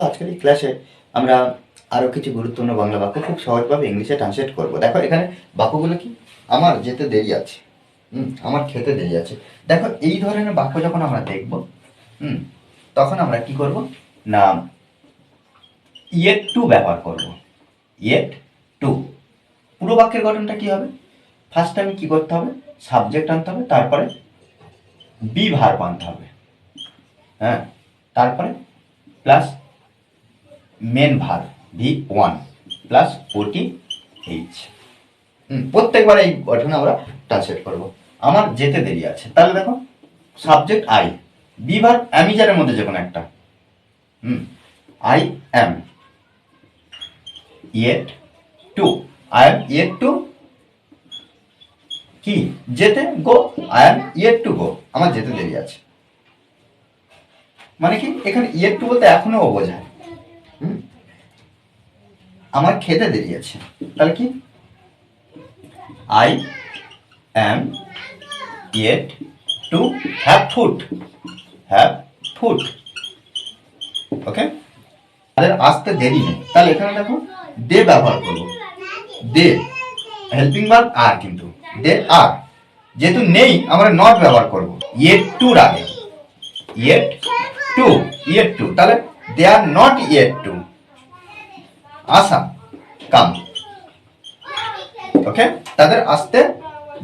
আজকের এই ক্লাসে আমরা আরও কিছু গুরুত্বপূর্ণ বাংলা বাক্য খুব সহজভাবে ইংলিশে ট্রান্সলেট করব। দেখো, এখানে বাক্যগুলো কি? আমার যেতে দেরি আছে। হুম, আমার খেতে দেরি আছে। দেখো, এই ধরনের বাক্য যখন আমরা দেখব, হুম, তখন আমরা কি করব? না ইয়েট টু ব্যবহার করব। Yet to. পুরো বাক্যের গঠনটা কি হবে? ফার্স্ট আমি কি করতে হবে? সাবজেক্ট আনতে হবে, তারপরে বি ভার্ব আনতে হবে। হ্যাঁ তারপরে plus main verb V one plus ওটি এইচ প্রত্যেকবার এই গঠনে আমরা ট্রান্সলেট করব। আমার যেতে দেরি আছে। তাহলে দেখো সাবজেক্ট আই বি ভার অ্যামিজারের মধ্যে যে কোনো একটা। হুম I am yet to I am yet to কি? যেতে go I am yet to go আমার যেতে দেরি আছে। মানে কি? এখানে ইয়েট টু বলতে এখনও বোঝায়? আমার খেতে দেরি আছে। তাহলে কি? I am yet to have food have food okay তাদের আসতে দেরি নেই। তাহলে এখানে দেখো দে ব্যবহার করব। দে হেল্পিং ভার্ব আর কিন্তু। দে আর যেহেতু নেই, আমরা নট ব্যবহার করব। ইয়েট টুর আগে ইয়েট টু ইয়েট টু তাহলে they are not yet to আসা কাম। ওকে তাদের আসতে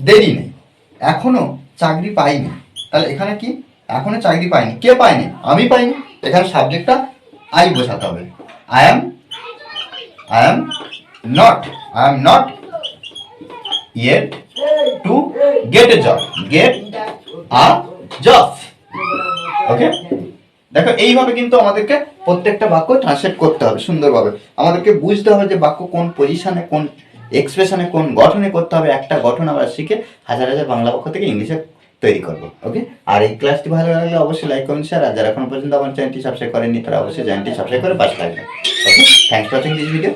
দেরি নেই। এখনও চাকরি পাইনি। তাহলে এখানে কি? এখনও চাকরি পাইনি। কে পায়নি? আমি পাইনি। এখানে সাবজেক্টটা আই বোঝাতে হবে। I am I am not I am not yet to get a job get a job okay দেখো, এইভাবে কিন্তু আমাদেরকে প্রত্যেকটা বাক্য ট্রান্সলেট করতে হবে সুন্দরভাবে। আমাদেরকে বুঝতে হবে যে বাক্য কোন পজিশনে কোন এক্সপ্রেশনে কোন গঠনে করতে হবে। একটা গঠন আমরা শিখে হাজার হাজার বাংলা পক্ষ থেকে ইংলিশে তৈরি করব ওকে আর এই ক্লাসটি ভালো লাগলে অবশ্যই লাইক করুন শেয়ার আর যারা এখন পর্যন্ত আমার চ্যানেলটি সাবস্ক্রাইব করেননি, তারা অবশ্যই চ্যানেলটি সাবস্ক্রাইব করে পাশে থাকবেন okay thanks for watching this video